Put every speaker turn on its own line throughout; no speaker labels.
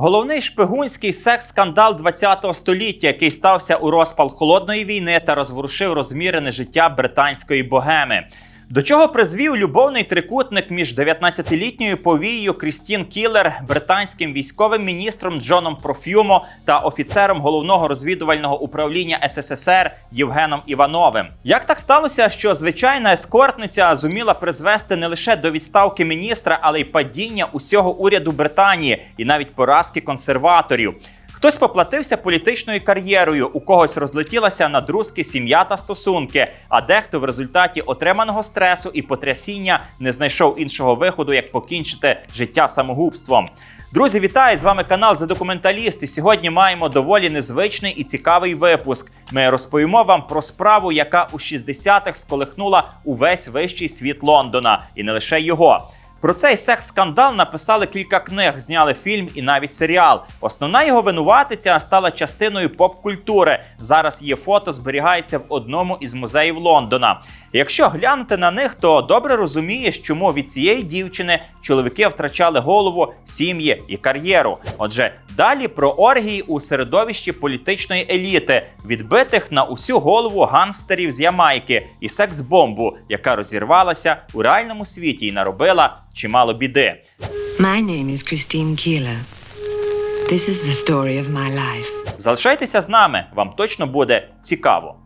Головний шпигунський секс-скандал ХХ століття, який стався у розпал холодної війни та розворушив розмірене життя британської богеми. До чого призвів любовний трикутник між 19-літньою повією Крістін Кілер, британським військовим міністром Джоном Профюмо та офіцером головного розвідувального управління СССР Євгеном Івановим. Як так сталося, що звичайна ескортниця зуміла призвести не лише до відставки міністра, але й падіння усього уряду Британії і навіть поразки консерваторів? Хтось поплатився політичною кар'єрою, у когось розлетілася на друзки сім'я та стосунки, а дехто в результаті отриманого стресу і потрясіння не знайшов іншого виходу, як покінчити життя самогубством. Друзі, вітаю! З вами канал «За документаліст. І сьогодні маємо доволі незвичний і цікавий випуск. Ми розповімо вам про справу, яка у 60-х сколихнула увесь вищий світ Лондона, і не лише його. Про цей секс-скандал написали кілька книг, зняли фільм і навіть серіал. Основна його винуватиця стала частиною поп-культури. Зараз її фото зберігається в одному із музеїв Лондона. Якщо глянути на них, то добре розумієш, чому від цієї дівчини чоловіки втрачали голову, сім'ї і кар'єру. Отже, далі про оргії у середовищі політичної еліти, відбитих на усю голову гангстерів з Ямайки і секс-бомбу, яка розірвалася у реальному світі і наробила чимало біди.
My name is Christine Keeler. This is the story of my life.
Залишайтеся з нами, вам точно буде цікаво.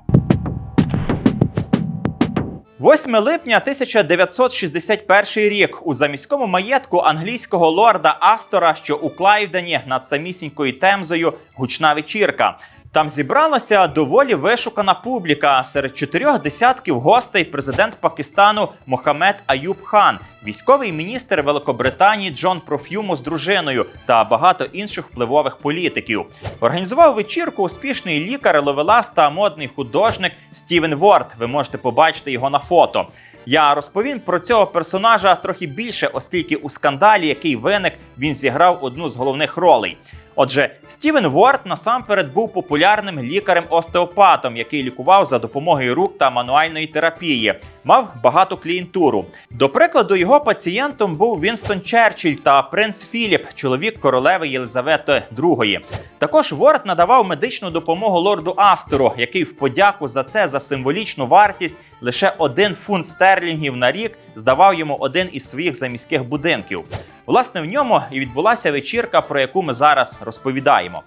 8 липня 1961 рік у заміському маєтку англійського лорда Астора, що у Клайвдені над самісінькою Темзою, гучна вечірка. Там зібралася доволі вишукана публіка. Серед чотирьох десятків гостей президент Пакистану Мохамед Аюб Хан, військовий міністр Великобританії Джон Проф'юмо з дружиною та багато інших впливових політиків. Організував вечірку успішний лікар, ловелас та модний художник Стівен Ворд. Ви можете побачити його на фото. Я розповім про цього персонажа трохи більше, оскільки у скандалі, який виник, він зіграв одну з головних ролей. Отже, Стівен Ворд насамперед був популярним лікарем-остеопатом, який лікував за допомогою рук та мануальної терапії, мав багату клієнтуру. До прикладу, його пацієнтом був Вінстон Черчилль та принц Філіп, чоловік королеви Єлизавети II. Також Ворд надавав медичну допомогу лорду Астору, який в подяку за це за символічну вартість лише один фунт стерлінгів на рік здавав йому один із своїх заміських будинків. Власне, в ньому і відбулася вечірка, про яку ми зараз розповідаємо.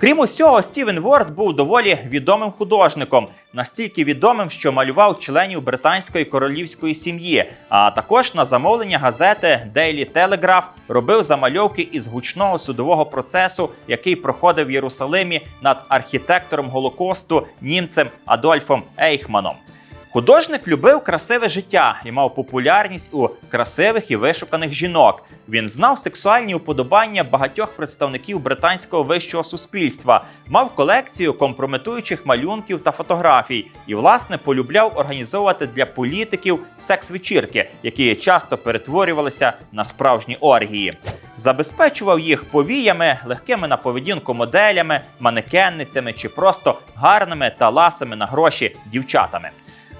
Крім усього, Стівен Ворд був доволі відомим художником, настільки відомим, що малював членів британської королівської сім'ї, а також на замовлення газети Daily Telegraph робив замальовки із гучного судового процесу, який проходив в Єрусалимі над архітектором Голокосту німцем Адольфом Ейхманом. Художник любив красиве життя і мав популярність у красивих і вишуканих жінок. Він знав сексуальні уподобання багатьох представників британського вищого суспільства, мав колекцію компрометуючих малюнків та фотографій і, власне, полюбляв організовувати для політиків секс-вечірки, які часто перетворювалися на справжні оргії. Забезпечував їх повіями, легкими на поведінку моделями, манекенницями чи просто гарними та ласими на гроші дівчатами.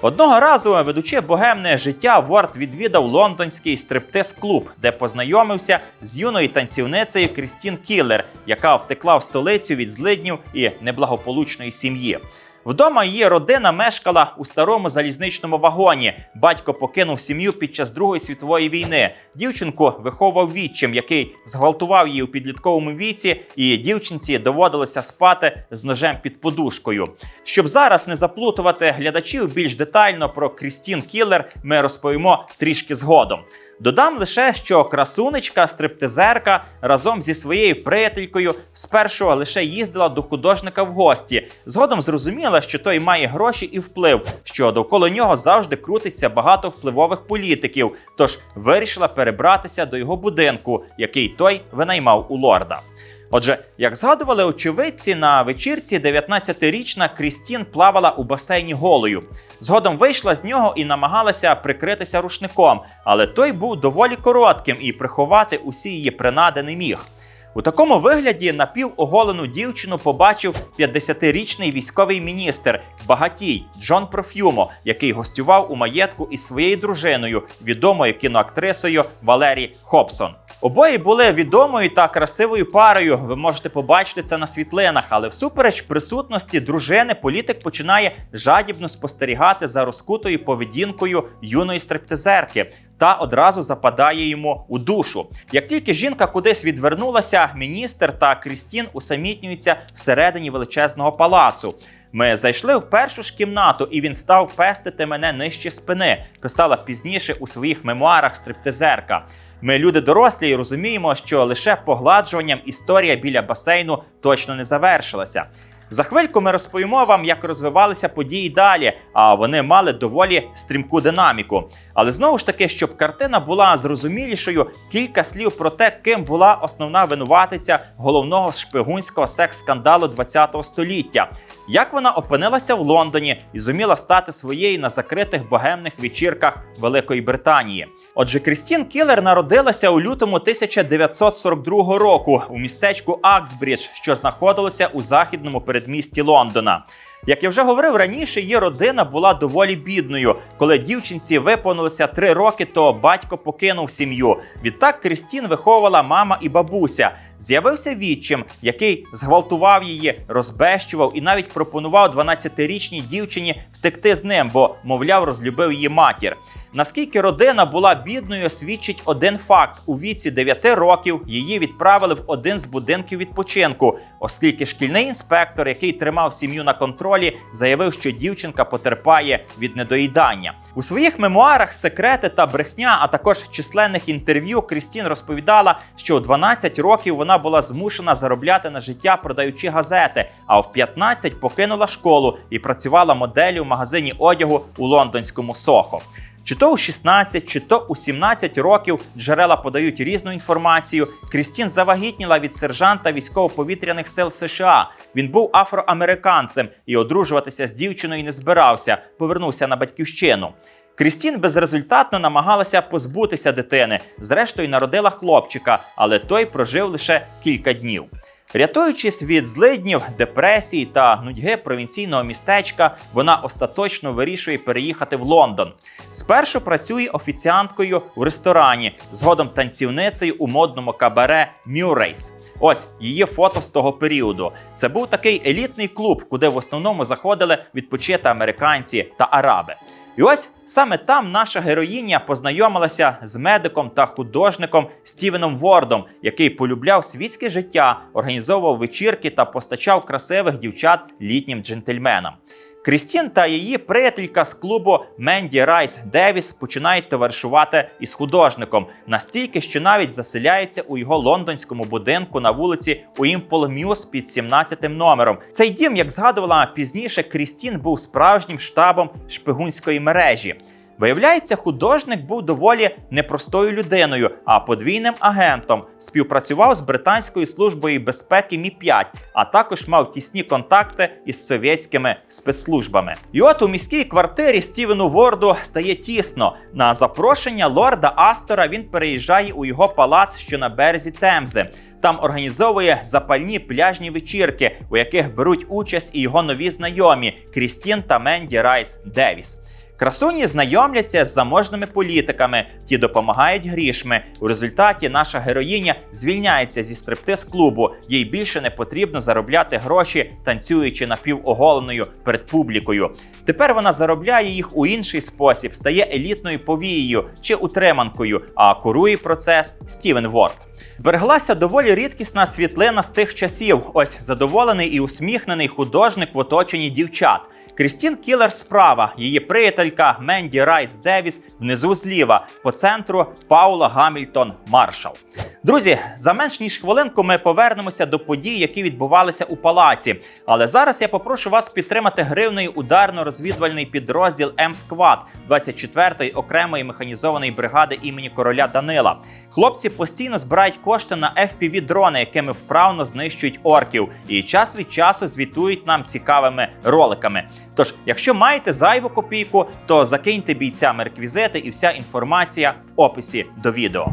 Одного разу, ведучи богемне життя, Ворд відвідав лондонський стриптиз-клуб, де познайомився з юною танцівницею Крістін Кіллер, яка втекла в столицю від злиднів і неблагополучної сім'ї. Вдома її родина мешкала у старому залізничному вагоні. Батько покинув сім'ю під час Другої світової війни. Дівчинку виховував відчим, який зґвалтував її у підлітковому віці, і дівчинці доводилося спати з ножем під подушкою. Щоб зараз не заплутувати глядачів більш детально про Крістін Кіллер, ми розповімо трішки згодом. Додам лише, що красунечка стриптизерка разом зі своєю приятелькою спершу лише їздила до художника в гості. Згодом зрозуміла, що той має гроші і вплив, що довкола нього завжди крутиться багато впливових політиків. Тож вирішила перебратися до його будинку, який той винаймав у лорда. Отже, як згадували очевидці, на вечірці 19-річна Крістін плавала у басейні голою. Згодом вийшла з нього і намагалася прикритися рушником, але той був доволі коротким і приховати усі її принади не міг. У такому вигляді напівоголену дівчину побачив 50-річний військовий міністр багатій Джон Профюмо, який гостював у маєтку із своєю дружиною, відомою кіноактрисою Валері Хобсон. Обоє були відомою та красивою парою. Ви можете побачити це на світлинах, але всупереч присутності дружини, політик починає жадібно спостерігати за розкутою поведінкою юної стриптизерки. Та одразу западає йому у душу. Як тільки жінка кудись відвернулася, міністр та Крістін усамітнюються всередині величезного палацу. Ми зайшли в першу ж кімнату, і він став пестити мене нижче спини. Писала пізніше у своїх мемуарах стриптизерка. Ми люди дорослі і розуміємо, що лише погладжуванням історія біля басейну точно не завершилася. За хвильку ми розповімо вам, як розвивалися події далі, а вони мали доволі стрімку динаміку. Але знову ж таки, щоб картина була зрозумілішою, кілька слів про те, ким була основна винуватиця головного шпигунського секс-скандалу ХХ століття. Як вона опинилася в Лондоні і зуміла стати своєю на закритих богемних вечірках Великої Британії. Отже, Крістін Кілер народилася у лютому 1942 року у містечку Аксбрідж, що знаходилося у західному передмісті Лондона. Як я вже говорив раніше, її родина була доволі бідною. Коли дівчинці виповнилося три роки, то батько покинув сім'ю. Відтак Крістін виховувала мама і бабуся. З'явився відчим, який зґвалтував її, розбещував і навіть пропонував 12-річній дівчині втекти з ним, бо, мовляв, розлюбив її матір. Наскільки родина була бідною, свідчить один факт: у віці 9 років її відправили в один з будинків відпочинку, оскільки шкільний інспектор, який тримав сім'ю на контролі, заявив, що дівчинка потерпає від недоїдання. У своїх мемуарах секрети та брехня, а також численних інтерв'ю, Крістін розповідала, що у 12 років вона була змушена заробляти на життя, продаючи газети, а в 15 покинула школу і працювала моделлю в магазині одягу у лондонському Сохо. Чи то у 16, чи то у 17 років джерела подають різну інформацію. Крістін завагітніла від сержанта військово-повітряних сил США. Він був афроамериканцем і одружуватися з дівчиною не збирався. Повернувся на батьківщину. Крістін безрезультатно намагалася позбутися дитини. Зрештою, народила хлопчика, але той прожив лише кілька днів. Рятуючись від злиднів, депресії та нудьги провінційного містечка, вона остаточно вирішує переїхати в Лондон. Спершу працює офіціанткою у ресторані, згодом танцівницею у модному кабаре Мюррейс. Ось її фото з того періоду. Це був такий елітний клуб, куди в основному заходили відпочити американці та араби. І ось саме там наша героїня познайомилася з медиком та художником Стівеном Вордом, який полюбляв світське життя, організовував вечірки та постачав красивих дівчат літнім джентльменам. Крістін та її приятелька з клубу Менді Райс Девіс починають товаришувати із художником настільки, що навіть заселяється у його лондонському будинку на вулиці Уімпол Мюс під 17 номером. Цей дім, як згадувала пізніше, Крістін був справжнім штабом шпигунської мережі. Виявляється, художник був доволі непростою людиною, а подвійним агентом. Співпрацював з британською службою безпеки Мі 5 а також мав тісні контакти із совєтськими спецслужбами. І от у міській квартирі Стівену Ворду стає тісно. На запрошення лорда Астора він переїжджає у його палац, що на березі Темзи. Там організовує запальні пляжні вечірки, у яких беруть участь і його нові знайомі Крістін та Менді Райс Девіс. Красуні знайомляться з заможними політиками, ті допомагають грішми. У результаті наша героїня звільняється зі стриптиз-клубу. Їй більше не потрібно заробляти гроші, танцюючи напівоголеною перед публікою. Тепер вона заробляє їх у інший спосіб, стає елітною повією чи утриманкою, а курує процес Стівен Ворд. Збереглася доволі рідкісна світлина з тих часів. Ось задоволений і усміхнений художник в оточенні дівчат. Крістін Кілер справа, її приятелька Менді Райс Девіс внизу зліва, по центру Паула Гамільтон Маршал. Друзі, за менш ніж хвилинку ми повернемося до подій, які відбувалися у палаці. Але зараз я попрошу вас підтримати гривнею ударно-розвідувальний підрозділ М-Сквад 24-ї окремої механізованої бригади імені короля Данила. Хлопці постійно збирають кошти на fpv дрони, якими вправно знищують орків, і час від часу звітують нам цікавими роликами. Тож, якщо маєте зайву копійку, то закиньте бійцям реквізити і вся інформація в описі до відео.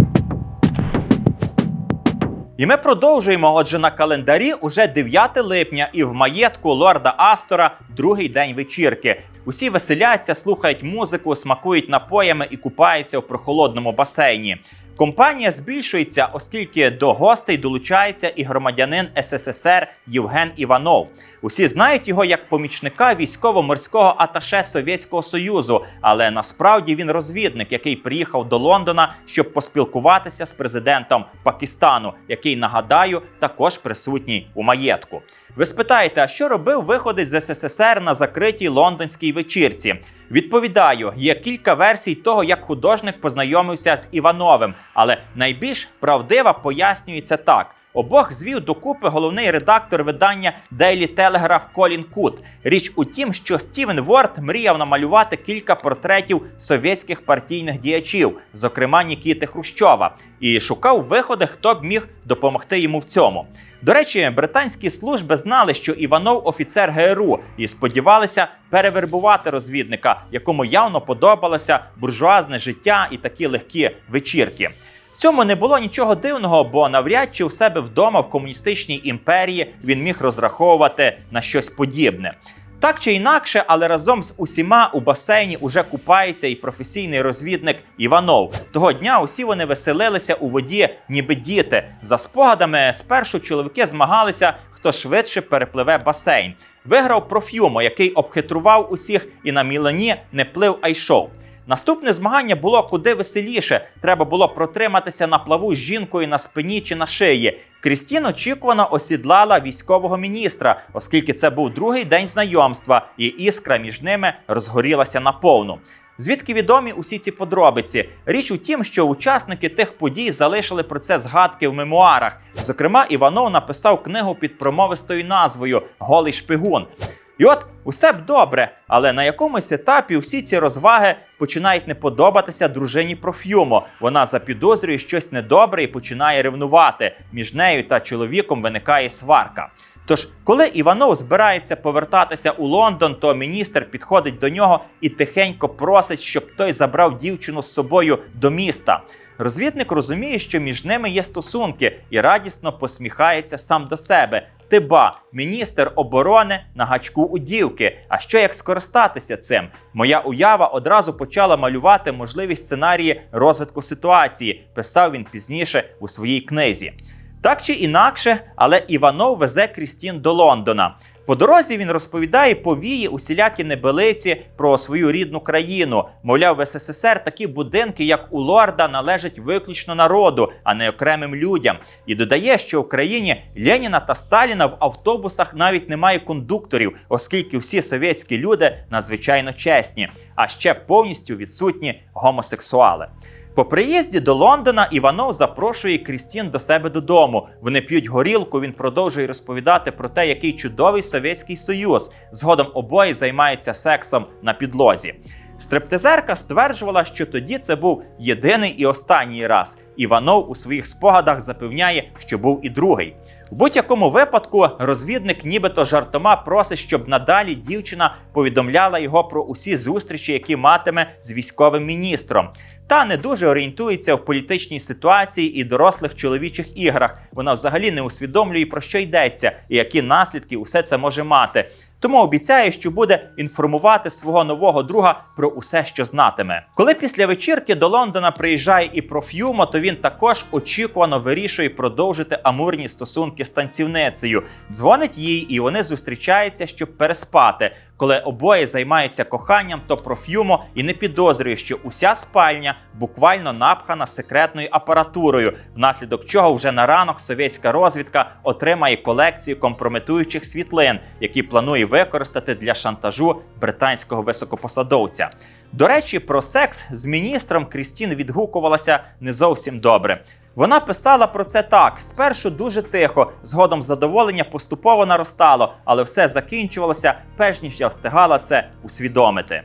І ми продовжуємо. Отже, на календарі уже 9 липня, і в маєтку лорда Астора другий день вечірки. Усі веселяться, слухають музику, смакують напоями і купаються в прохолодному басейні. Компанія збільшується, оскільки до гостей долучається і громадянин СССР Євген Іванов. Усі знають його як помічника військово-морського аташе Совєтського Союзу, але насправді він розвідник, який приїхав до Лондона, щоб поспілкуватися з президентом Пакистану, який нагадаю також присутній у маєтку. Ви спитаєте, а що робив виходець з СССР на закритій лондонській вечірці? Відповідаю, є кілька версій того, як художник познайомився з Івановим, але найбільш правдива пояснюється так. Обох звів докупи головний редактор видання Daily Telegraph Колін Кут. Річ у тім, що Стівен Ворд мріяв намалювати кілька портретів совєтських партійних діячів, зокрема Нікіти Хрущова, і шукав виходи, хто б міг допомогти йому в цьому. До речі, британські служби знали, що Іванов офіцер ГРУ, і сподівалися перевербувати розвідника, якому явно подобалося буржуазне життя і такі легкі вечірки. В цьому не було нічого дивного, бо навряд чи у себе вдома в комуністичній імперії він міг розраховувати на щось подібне. Так чи інакше, але разом з усіма у басейні уже купається і професійний розвідник Іванов. Того дня усі вони веселилися у воді, ніби діти. За спогадами, спершу чоловіки змагалися, хто швидше перепливе басейн. Виграв профюмо, який обхитрував усіх і на мілані не плив, а йшов. Наступне змагання було куди веселіше. Треба було протриматися на плаву з жінкою на спині чи на шиї. Крістін очікувано осідлала військового міністра, оскільки це був другий день знайомства, і іскра між ними розгорілася наповну. Звідки відомі усі ці подробиці? Річ у тім, що учасники тих подій залишили про це згадки в мемуарах. Зокрема, Іванов написав книгу під промовистою назвою Голий шпигун. І от усе б добре, але на якомусь етапі всі ці розваги починають не подобатися дружині Проф'юмо. Вона запідозрює щось недобре і починає ревнувати. Між нею та чоловіком виникає сварка. Тож, коли Іванов збирається повертатися у Лондон, то міністр підходить до нього і тихенько просить, щоб той забрав дівчину з собою до міста. Розвідник розуміє, що між ними є стосунки, і радісно посміхається сам до себе. Ти ба, міністр оборони на гачку у дівки. А що як скористатися цим? Моя уява одразу почала малювати можливі сценарії розвитку ситуації. Писав він пізніше у своїй книзі. Так чи інакше, але Іванов везе Крістін до Лондона. По дорозі він розповідає повії усілякі небелиці про свою рідну країну. Мовляв, в СССР такі будинки, як у Лорда, належать виключно народу, а не окремим людям. І додає, що в країні Леніна та Сталіна в автобусах навіть немає кондукторів, оскільки всі совєтські люди надзвичайно чесні, а ще повністю відсутні гомосексуали. По приїзді до Лондона Іванов запрошує Крістін до себе додому. Вони п'ють горілку. Він продовжує розповідати про те, який чудовий Совєтський Союз. Згодом обоє займаються сексом на підлозі. Стриптизерка стверджувала, що тоді це був єдиний і останній раз. Іванов у своїх спогадах запевняє, що був і другий. У будь-якому випадку розвідник нібито жартома просить, щоб надалі дівчина повідомляла його про усі зустрічі, які матиме з військовим міністром. Та не дуже орієнтується в політичній ситуації і дорослих чоловічих іграх. Вона взагалі не усвідомлює про що йдеться і які наслідки усе це може мати. Тому обіцяє, що буде інформувати свого нового друга про усе, що знатиме. Коли після вечірки до Лондона приїжджає і Проф'юмо, то він також очікувано вирішує продовжити амурні стосунки з танцівницею. Дзвонить їй, і вони зустрічаються, щоб переспати. Коли обоє займаються коханням, то Проф'юмо і не підозрює, що уся спальня буквально напхана секретною апаратурою, внаслідок чого вже на ранок совєтська розвідка отримає колекцію компрометуючих світлин, які планує використати для шантажу британського високопосадовця. До речі, про секс з міністром Крістін відгукувалася не зовсім добре. Вона писала про це так: спершу дуже тихо, згодом задоволення поступово наростало, але все закінчувалося, перш ніж я встигала це усвідомити.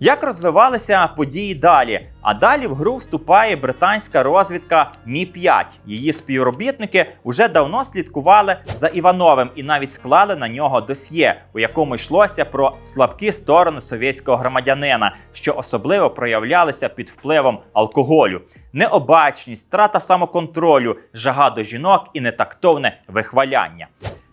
Як розвивалися події далі? А далі в гру вступає британська розвідка Мі 5 Її співробітники вже давно слідкували за Івановим і навіть склали на нього досьє, у якому йшлося про слабкі сторони совєтського громадянина, що особливо проявлялися під впливом алкоголю, необачність, втрата самоконтролю, жага до жінок і нетактовне вихваляння.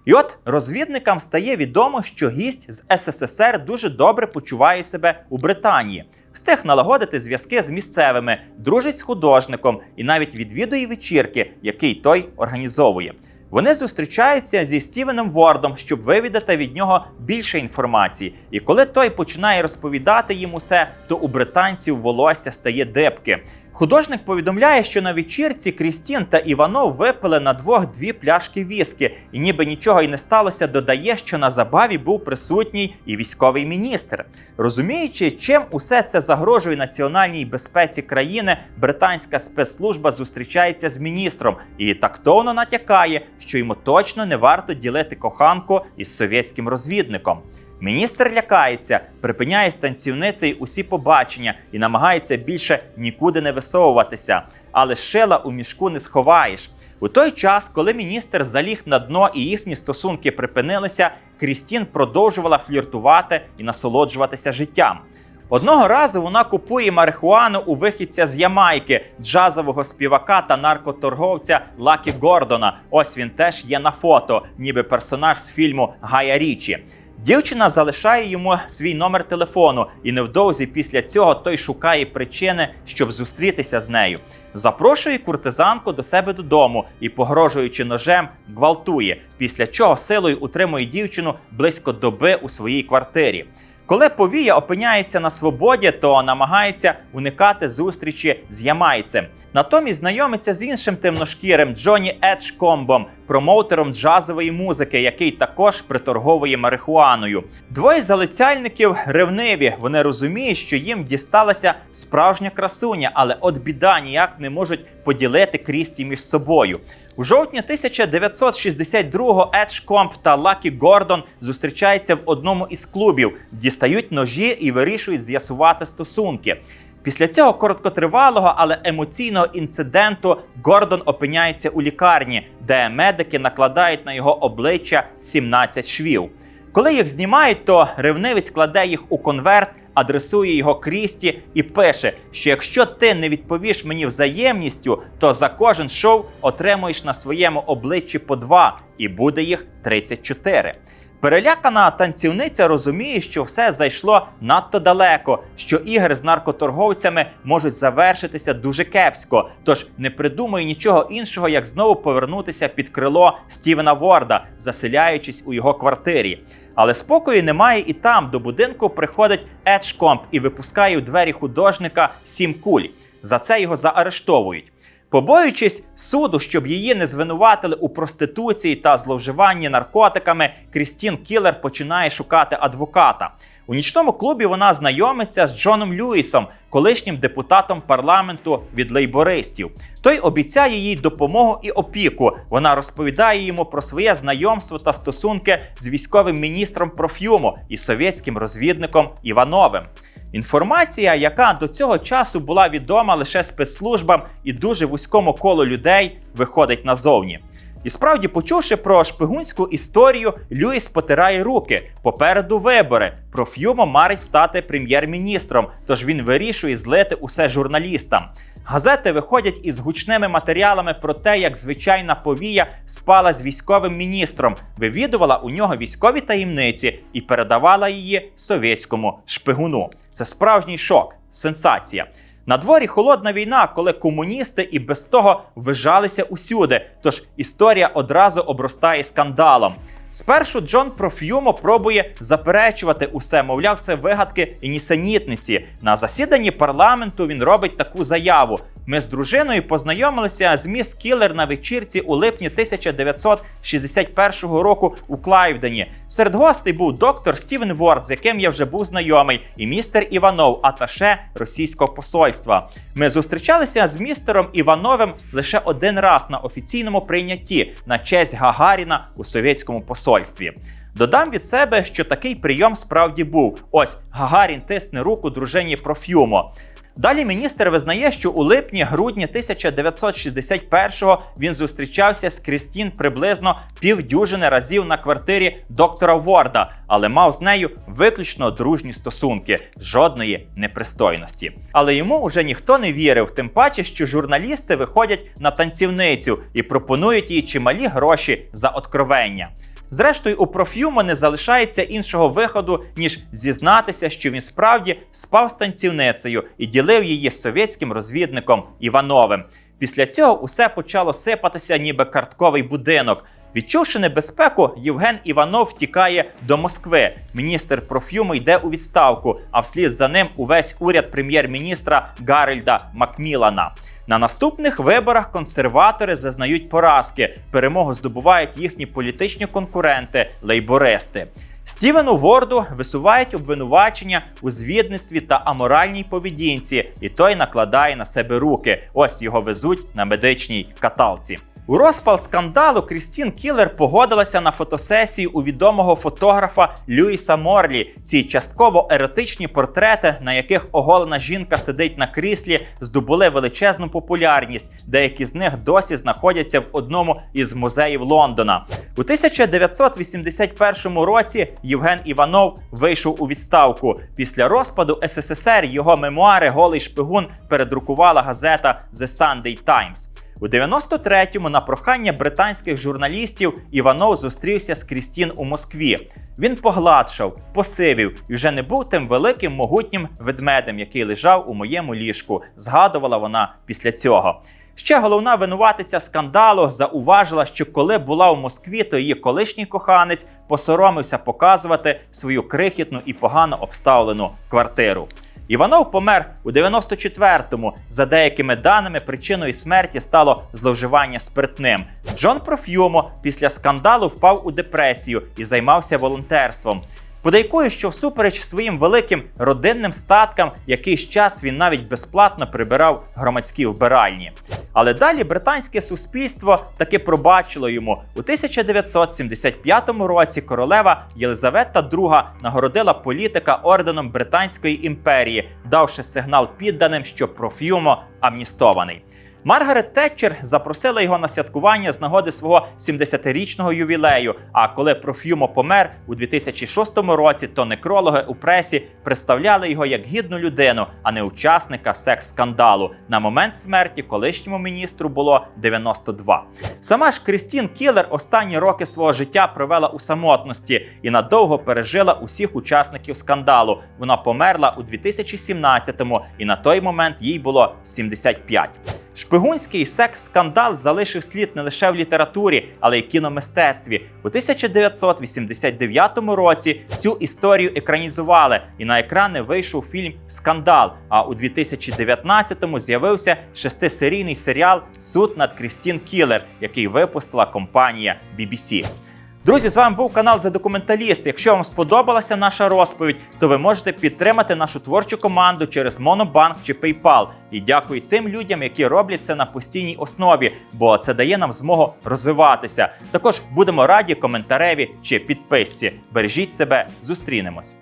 І от розвідникам стає відомо, що гість з СССР дуже добре почуває себе у Британії, встиг налагодити зв'язки з місцевими, дружить з художником і навіть відвідує вечірки, який той організовує. Вони зустрічаються зі Стівеном Вордом, щоб вивідати від нього більше інформації. І коли той починає розповідати їм усе, то у британців волосся стає дибки. Художник повідомляє, що на вечірці Крістін та Іванов випили на двох дві пляшки віскі, і ніби нічого й не сталося, додає, що на забаві був присутній і військовий міністр. Розуміючи, чим усе це загрожує національній безпеці країни, британська спецслужба зустрічається з міністром і тактовно натякає, що йому точно не варто ділити коханку із совєтським розвідником. Міністр лякається, припиняє з усі побачення і намагається більше нікуди не висовуватися. Але шила у мішку не сховаєш. У той час, коли міністр заліг на дно і їхні стосунки припинилися, Крістін продовжувала фліртувати і насолоджуватися життям. Одного разу вона купує марихуану у вихідця з Ямайки, джазового співака та наркоторговця Лакі Гордона. Ось він теж є на фото, ніби персонаж з фільму Гая Річі. Дівчина залишає йому свій номер телефону, і невдовзі після цього той шукає причини, щоб зустрітися з нею. Запрошує куртизанку до себе додому і, погрожуючи ножем, гвалтує, після чого силою утримує дівчину близько доби у своїй квартирі. Коли повія опиняється на свободі, то намагається уникати зустрічі з ямайцем. Натомість знайомиться з іншим темношкірим Джоні Еджкомбом, промоутером джазової музики, який також приторговує марихуаною. Двоє залицяльників ревниві. Вони розуміють, що їм дісталася справжня красуня, але от біда ніяк не можуть поділити Крісті між собою. У жовтні 1962-го Едж Комп та Лакі Гордон зустрічаються в одному із клубів, дістають ножі і вирішують з'ясувати стосунки. Після цього короткотривалого, але емоційного інциденту Гордон опиняється у лікарні, де медики накладають на його обличчя 17 швів. Коли їх знімають, то ревнивець кладе їх у конверт, адресує його Крісті і пише, що якщо ти не відповіш мені взаємністю, то за кожен шоу отримуєш на своєму обличчі по два, і буде їх 34. Перелякана танцівниця розуміє, що все зайшло надто далеко, що ігри з наркоторговцями можуть завершитися дуже кепсько, тож не придумує нічого іншого, як знову повернутися під крило Стівена Ворда, заселяючись у його квартирі. Але спокою немає і там. До будинку приходить Еджкомп і випускає у двері художника сім куль. За це його заарештовують. Побоюючись суду, щоб її не звинуватили у проституції та зловживанні наркотиками, Крістін Кілер починає шукати адвоката. У нічному клубі вона знайомиться з Джоном Льюісом, колишнім депутатом парламенту від лейбористів. Той обіцяє їй допомогу і опіку. Вона розповідає йому про своє знайомство та стосунки з військовим міністром профюму і совєтським розвідником Івановим. Інформація, яка до цього часу була відома лише спецслужбам і дуже вузькому колу людей, виходить назовні. І справді, почувши про шпигунську історію, Люїс потирає руки. Попереду вибори. Проф'юмо марить стати прем'єр-міністром, тож він вирішує злити усе журналістам. Газети виходять із гучними матеріалами про те, як звичайна повія спала з військовим міністром, вивідувала у нього військові таємниці і передавала її совєтському шпигуну. Це справжній шок, сенсація. На дворі холодна війна, коли комуністи і без того вижалися усюди. Тож історія одразу обростає скандалом. Спершу Джон Проф'юмо пробує заперечувати усе, мовляв, це вигадки і нісенітниці. На засіданні парламенту він робить таку заяву. Ми з дружиною познайомилися з міс Кілер на вечірці у липні 1961 року у Клайвдені. Серед гостей був доктор Стівен Ворд, з яким я вже був знайомий, і містер Іванов, аташе російського посольства. Ми зустрічалися з містером Івановим лише один раз на офіційному прийнятті на честь Гагаріна у совєтському посольстві. Додам від себе, що такий прийом справді був. Ось Гагарін тисне руку дружині Профюмо. Далі міністр визнає, що у липні-грудні 1961-го він зустрічався з Крістін приблизно півдюжини разів на квартирі доктора Ворда, але мав з нею виключно дружні стосунки, жодної непристойності. Але йому уже ніхто не вірив, тим паче, що журналісти виходять на танцівницю і пропонують їй чималі гроші за откровення. Зрештою, у профюму не залишається іншого виходу, ніж зізнатися, що він справді спав з танцівницею і ділив її з совєтським розвідником Івановим. Після цього усе почало сипатися, ніби картковий будинок. Відчувши небезпеку, Євген Іванов втікає до Москви. Міністр профюму йде у відставку, а вслід за ним увесь уряд прем'єр-міністра Гарольда Макмілана. На наступних виборах консерватори зазнають поразки. Перемогу здобувають їхні політичні конкуренти лейбористи. Стівену Ворду висувають обвинувачення у звідництві та аморальній поведінці, і той накладає на себе руки. Ось його везуть на медичній каталці. У розпал скандалу Крістін Кілер погодилася на фотосесію у відомого фотографа Люїса Морлі. Ці частково еротичні портрети, на яких оголена жінка сидить на кріслі, здобули величезну популярність. Деякі з них досі знаходяться в одному із музеїв Лондона. У 1981 році Євген Іванов вийшов у відставку. Після розпаду СССР його мемуари Голий шпигун передрукувала газета The Sunday Times. У 93-му на прохання британських журналістів Іванов зустрівся з Крістін у Москві. Він погладшав, посивів і вже не був тим великим могутнім ведмедем, який лежав у моєму ліжку. Згадувала вона після цього. Ще головна винуватиця скандалу зауважила, що коли була у Москві, то її колишній коханець посоромився показувати свою крихітну і погано обставлену квартиру. Іванов помер у 94-му. За деякими даними, причиною смерті стало зловживання спиртним. Джон Профюмо після скандалу впав у депресію і займався волонтерством. Подейкує, що всупереч своїм великим родинним статкам, якийсь час він навіть безплатно прибирав громадські вбиральні. Але далі британське суспільство таки пробачило йому. У 1975 році королева Єлизавета II нагородила політика орденом Британської імперії, давши сигнал підданим, що профюмо амністований. Маргарет Тетчер запросила його на святкування з нагоди свого 70-річного ювілею. А коли Профюмо помер у 2006 році, то некрологи у пресі представляли його як гідну людину, а не учасника секс-скандалу. На момент смерті колишньому міністру було 92. Сама ж Крістін Кілер останні роки свого життя провела у самотності і надовго пережила усіх учасників скандалу. Вона померла у 2017-му, і на той момент їй було 75. Шпигунський секс-скандал залишив слід не лише в літературі, але й кіномистецтві. У 1989 році цю історію екранізували, і на екрани вийшов фільм Скандал. А у 2019-му з'явився шестисерійний серіал Суд над Крістін Кілер, який випустила компанія BBC. Друзі, з вами був канал «За документаліст. Якщо вам сподобалася наша розповідь, то ви можете підтримати нашу творчу команду через Монобанк чи PayPal. І дякую тим людям, які роблять це на постійній основі, бо це дає нам змогу розвиватися. Також будемо раді коментареві чи підписці. Бережіть себе, зустрінемось.